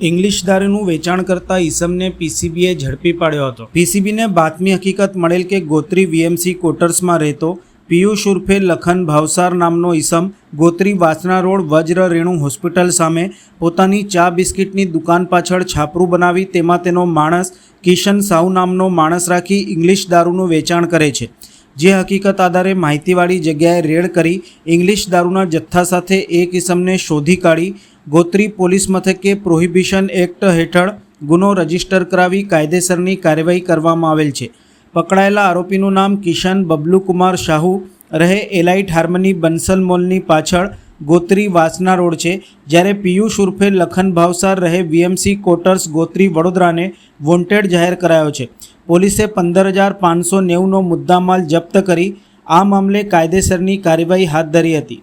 English દારૂનું વેચાણ કરતા ઈસમને પીસીબીએ ઝડપી પાડ્યો હતો. પીસીબીને બાતમી હકીકત મળેલ કે ગોત્રી વીએમસી કોટર્સમાં રહેતો પિયુષ ઉર્ફે લખન ભાવસાર નામનો ઈસમ ગોત્રી વાસણા રોડ વજ્ર રેણુ હોસ્પિટલ સામે પોતાની ચા બિસ્કિટની દુકાન પાછળ છાપરું બનાવી તેમાં તેનો માણસ કિશન સાહુ નામનો માણસ રાખી ઇંગ્લિશ દારૂનું વેચાણ કરે છે. જે હકીકત આધારે માહિતીવાળી જગ્યાએ રેડ કરી ઇંગ્લિશ દારૂના જથ્થા સાથે એક ઇસમને શોધી કાઢી ગોત્રી પોલીસ મથકે પ્રોહિબિશન એક્ટ હેઠળ ગુનો રજિસ્ટર કરાવી કાયદેસરની કાર્યવાહી કરવામાં આવેલ છે. પકડાયેલા આરોપીનું નામ કિશન બબલુકુમાર શાહુ રહે એલાઇટ હાર્મની બંસલ મોલની પાછળ ગોત્રી વાસના રોડ છે, જ્યારે પિયુષ ઉર્ફે લખન ભાવસાર રહે વીએમસી કોટર્સ ગોત્રી વડોદરાને વોન્ટેડ જાહેર કરાયો છે. પોલીસે પંદર હજાર પાંચસો નેવુંનો મુદ્દામાલ જપ્ત કરી આ મામલે કાયદેસરની કાર્યવાહી હાથ ધરી હતી.